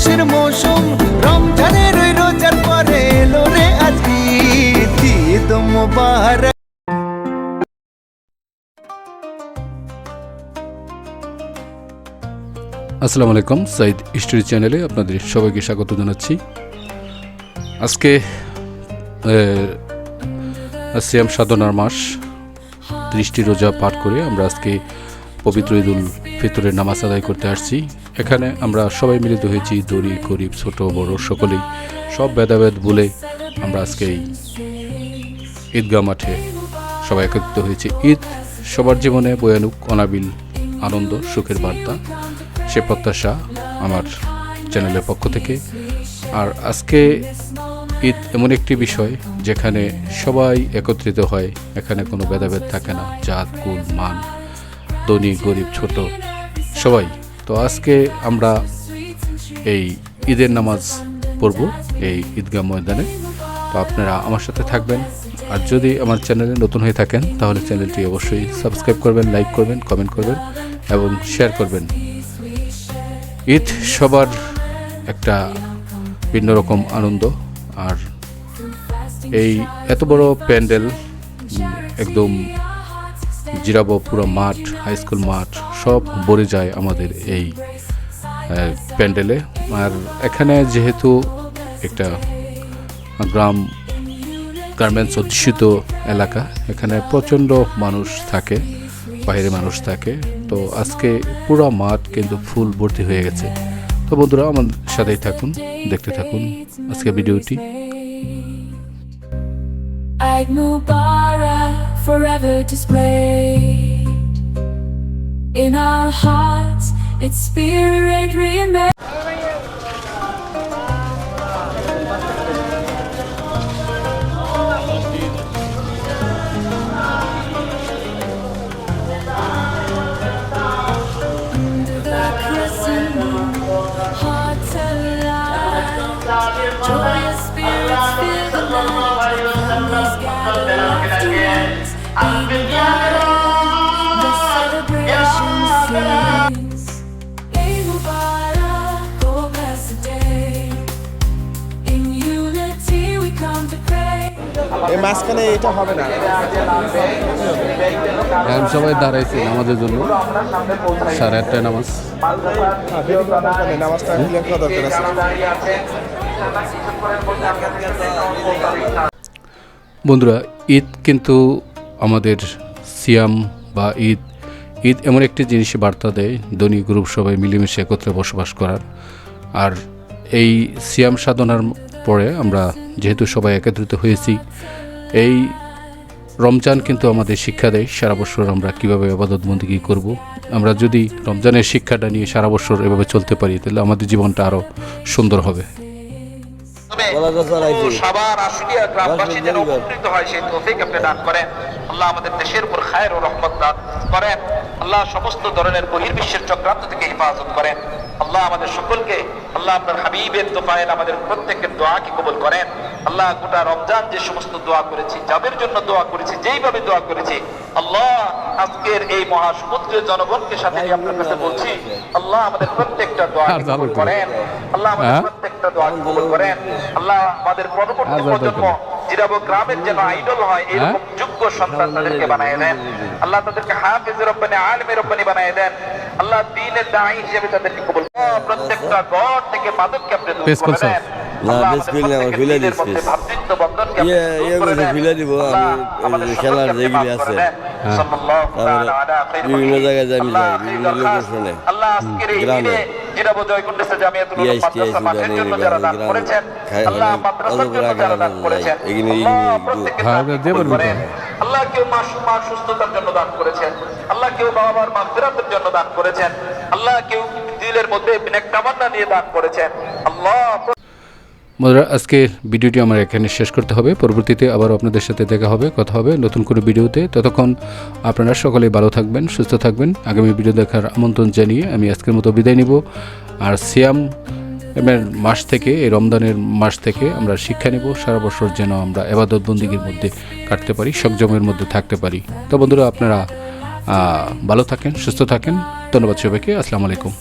খুশির মৌসুম, রমজানের ওই রোজার পরে এলো রে আজ ঈদ ঈদ মোবারক। আসসালামু আলাইকুম, সাইদ স্টোরি চ্যানেলে আপনাদের সবাইকে স্বাগত জানাচ্ছি। আজকে সিয়াম সাধনার মাস, ত্রিশটি রোজা পাঠ করে আমরা আজকে পবিত্র ঈদুল ফিতরের নামাজ আদায় করতে আসছি। এখানে আমরা সবাই মিলিত হয়েছি দড়ি, গরিব, ছোট, বড়, সকলেই। সব ভেদাভেদ বলে আমরা আজকে এই ঈদগাহ মাঠে সবাই একত্রিত হয়েছে। ঈদ সবার জীবনে বয়ানুক অনাবিল, আনন্দ, সুখের বার্তা। সে প্রত্যাশা আমার চ্যানেলের পক্ষ থেকে। আর আজকে ঈদ এমন একটি বিষয় যেখানে সবাই একত্রিত হয়। এখানে কোনো ভেদাভেদ থাকে না। জাত, কুল, মান, ধনী, গরিব, ছোট। সবাই, তো আজকে আমরা এই ঈদের নামাজ পড়ব, এই ঈদগাহ ময়দানে। তো আপনারা আমার সাথে থাকবেন। আর যদি আমার চ্যানেলে নতুন হয়ে থাকেন, তাহলে চ্যানেলটি অবশ্যই সাবস্ক্রাইব করবেন, লাইক করবেন, কমেন্ট করবেন এবং শেয়ার করবেন। ঈদ সবার একটা ভিন্ন রকম আনন্দ। আর এই এত বড় প্যান্ডেল একদম জিরাবো পুরো মাঠ হাই স্কুল মাঠ সব ভরে যায় আমাদের এই প্যান্ডেলে। আর এখানে যেহেতু একটা গ্রাম গার্মেন্টস অধ্যুষিত এলাকা, এখানে প্রচণ্ড মানুষ থাকে বাইরে মানুষ থাকে। তো আজকে পুরো মাঠ কিন্তু ফুল ভর্তি হয়ে গেছে। তো বন্ধুরা আমার সাথেই থাকুন, দেখতে থাকুন আজকে ভিডিওটি। Forever displayed in our hearts. Its spirit remains. এই মাঝখানে এটা হবে না। এখন সবাই দাঁড়াইছে নামাজের জন্য। সাড়ে আটটায় নামাজ। হ্যাঁ, নামাজটা দরকার বন্ধুরা ঈদ কিন্তু আমাদের সিয়াম বা ঈদ ঈদ এমন একটি জিনিস বার্তা দেয় ধনী গ্রুপ সবাই মিলেমিশে একত্রে বসবাস করার। আর এই সিয়াম সাধনার পরে আমরা যেহেতু সবাই একত্রিত হয়েছি এই রমজান কিন্তু আমাদের শিক্ষা দেয় সারা বছর আমরা কীভাবে আবাদত বন্দিগি করব। আমরা যদি রমজানের শিক্ষাটা নিয়ে সারা বছর এভাবে চলতে পারি তাহলে আমাদের জীবনটা আরও সুন্দর হবে। সবার আশুলিয়া গ্রামবাসী যেন উপকৃত হয় সেই তৌফিক আপনি দান করেন। আল্লাহ আমাদের দেশের উপর খায়ের ও রহমত দান করেন। আল্লাহ সমস্ত ধরনের বহির্বিশ্বের চক্রান্ত থেকে হেফাজত করেন। আল্লাহ আমাদের সকলকে আল্লাহ আপনার হাবিবের দোফায়েল আমাদের প্রত্যেকের দোয়াকে কবুল করেন। আল্লাহ গোটা রমজান যে সমস্ত দোয়া করেছি যাদের জন্য দোয়া করেছি যেইভাবে দোয়া করেছি আল্লাহ আজকের এই মহাসমুদ্রের জনগণকে সাথে আপনার কাছে বলছি আল্লাহ আমাদের প্রত্যেকটা দোয়া কবুল করেন। আল্লাহ আমাদের হ্যাঁ? প্রত্যেকটা দোয়া কবুল করেন। আল্লাহ আমাদের পরবর্তী প্রজন্ম জিরাবো গ্রামের যেন আইডল হয় এরকম যোগ্য সন্তান তাদেরকে বানিয়ে দেন। আল্লাহ তাদেরকে হাফিজ রব্বানি আলমী রব্বানি বানিয়ে দেন। আল্লাহ দিনের দায়ী হিসেবে তাদেরকে কবুল প্রত্যেকটা ঘর থেকে মাদককে আপনি দূর করে দেন। না, আল্লাহ পেশ আমাদের করি না, আমার প্রত্যেকের দিস, ইয়ে- ইয়ে করে বলছে দিব, আমি খেলার যেগুলি আছে। হ্যাঁ। বিভিন্ন জায়গায় আমি যাই, বিভিন্ন লোকের শুনে। আজকের এই গ্রামে। দিনে বোঝায় করতেছে জামিয়াতুল উলুম মাদ্রাসা মাঠের জন্য যারা দান করেছেন আল্লাহ মাদ্রাসার জন্য যারা দান করেছেন আল্লাহ ইগনি- প্রত্যেকের হ্যাঁ। আল্লাহ কেউ মা মা সুস্থতার জন্য দান করেছেন আল্লাহ কেউ মাগফিরাতের জন্য দান করেছেন আল্লাহ কেউ দিলের মধ্যে নেক তামান্না নিয়ে দান করেছেন আল্লাহ বন্ধুরা আজকে ভিডিওটি আমার এখানে শেষ করতে হবে। পরবর্তীতে আবার আপনাদের সাথে দেখা হবে, কথা হবে নতুন কোনো ভিডিওতে। ততক্ষণ আপনারা সকলেই ভালো থাকবেন, সুস্থ থাকবেন। আগামী ভিডিও দেখার আমন্ত্রণ জানিয়ে আমি আজকের মতো বিদায় নিব। আর সিয়াম এর মাস থেকে, এই রমজানের মাস থেকে আমরা শিক্ষা নেব। সারা বছর যেন আমরা এবাদত বন্দিগির মধ্যে কাটতে পারি সংযমের মধ্যে থাকতে পারি। তো বন্ধুরা, আপনারা ভালো থাকেন, সুস্থ থাকেন। ধন্যবাদ সবাইকে, আসসালামু আলাইকুম।